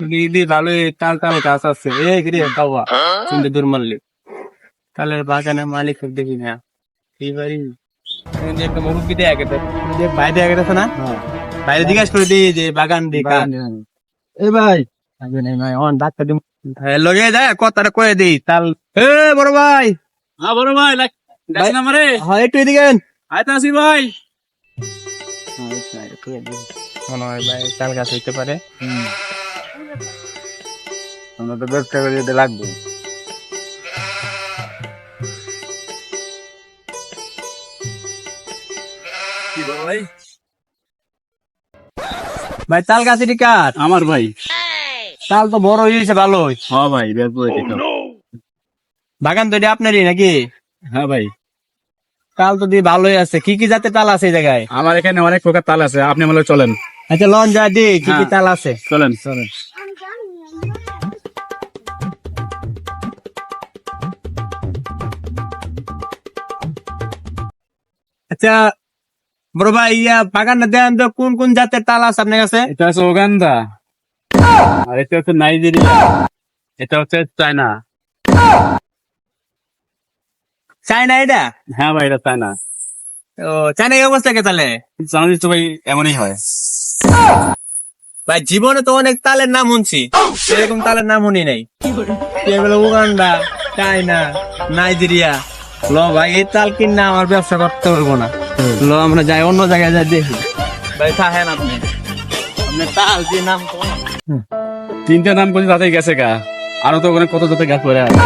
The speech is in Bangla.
দিদি ভালো তাল তাল গাছ আছে। এই গিরে কাওয়া শুনতে দূর মারলি। তালের বাগানের মালিক দেখি না। এইবারই একটা মুরব্বি দেয়া গেছে যে বাইরে গেছে না? বাইরে জিজ্ঞাসা করে দিই যে বাগান দিকা এ ভাই লগে যায় কথাটা কয়ে দিই তাল। এ বড় ভাই। হ্যাঁ বড় ভাই হ্যাঁ একটু এদিকে আন। আসি ভাই। মনে হয় ভাই তাল গাছ হইতে পারে। আমরা তো ব্যবসা করে যেতে লাগবে। ভাই? ভাই তাল গাছেরই কাঠ? আমার ভাই। তাল তো বড় হয়েছে ভালোই। হ্যাঁ ভাই বেচবো বাগান তো এটা আপনারই নাকি? হ্যাঁ ভাই। তাল তো দিয়ে ভালোই আছে। কি কি জাতের তাল আছে এই জায়গায়? আমার এখানে অনেক প্রকার তাল আছে আপনি আমার চলেন আচ্ছা লন যা দি কি কি হ্যাঁ। তাল আছে? চলেন। চলেন। আচ্ছা বড় ভাই ইয়া বাগানটা দেন তো কোন কোন জাতের তাল আছে আপনার কাছে? এটা হচ্ছে ওগান্দা আর এটা হচ্ছে নাইজেরিয়া। এটা হচ্ছে চায়না। চায়না এটা? হ্যাঁ ভাই এটা চায়না। ও চায়না এই অবস্থা কে তাহলে? তো ভাই এমনই হয়। ভাই জীবনে তো অনেক তালের নাম শুনছি। এরকম তালের নাম শুনি নাই। Uganda China Nigeria. ল ভাই এই তাল কিনে আমার ব্যবসা করতে পারব না। ল আমরা যাই অন্য জায়গায় যাই দেখি। ভাই থাকেন আপনি। আপনি তাল যে নাম তিনটা নাম করছি তাতেই গেছে গা। আরও তো ওখানে কত যাতে গাছ পরে আছে।